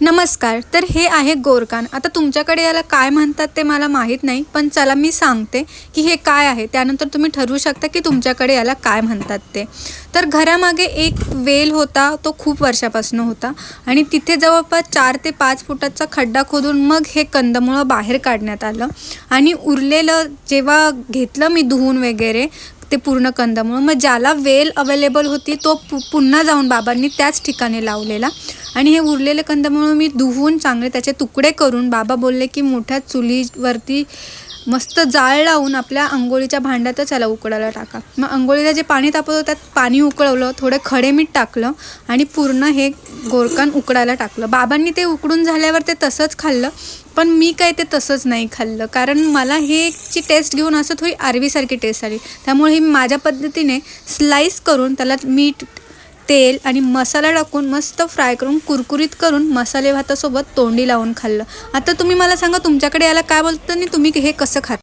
नमस्कार तर हे आहे गोरकान. आता तुमच्याकडे याला काय म्हणतात ते मला माहीत नाही पण चला मी सांगते की हे काय आहे. त्यानंतर तुम्ही ठरवू शकता की तुमच्याकडे याला काय म्हणतात ते. तर घरामागे एक वेल होता तो खूप वर्षापासून होता. आणि तिथे जवळपास चार ते पाच फुटाचा खड्डा खोदून मग हे कंदमुळं बाहेर काढण्यात आलं. आणि उरलेलं जेव्हा घेतलं मी धुवून वगैरे ते पूर्ण कंदमुळं मग ज्याला वेल अवेलेबल होती तो पु पुन्हा जाऊन बाबांनी त्याच ठिकाणी लावलेला. आणि हे उरलेले कंदमुळं मी धुवून चांगले त्याचे तुकडे करून बाबा बोलले की मोठ्या चुलीवरती मस्त जाळ लावून आपल्या आंघोळीच्या भांड्यातच याला उकडायला टाका. मग आंघोळीला जे पाणी तापत होतं त्यात पाणी उकळवलं थोडं खडे मीठ टाकलं आणि पूर्ण हे गोरकान उकडायला टाकलं. बाबांनी ते उकडून झाल्यावर ते तसंच खाल्लं पण मी काय ते तसंच नाही खाल्लं. कारण मला हे ची टेस्ट घेऊन असं थोडी आरवीसारखी टेस्ट आली. त्यामुळे ही माझ्या पद्धतीने स्लाईस करून त्याला मीठ तेल आणि मसाला टाकून मस्त फ्राय करून कुरकुरीत करून मसाले भातासोबत तोंडी लावून खाल्लं. आता तुम्ही मला सांगा तुमच्याकडे याला काय बोलतं आणि तुम्ही हे कसं खाता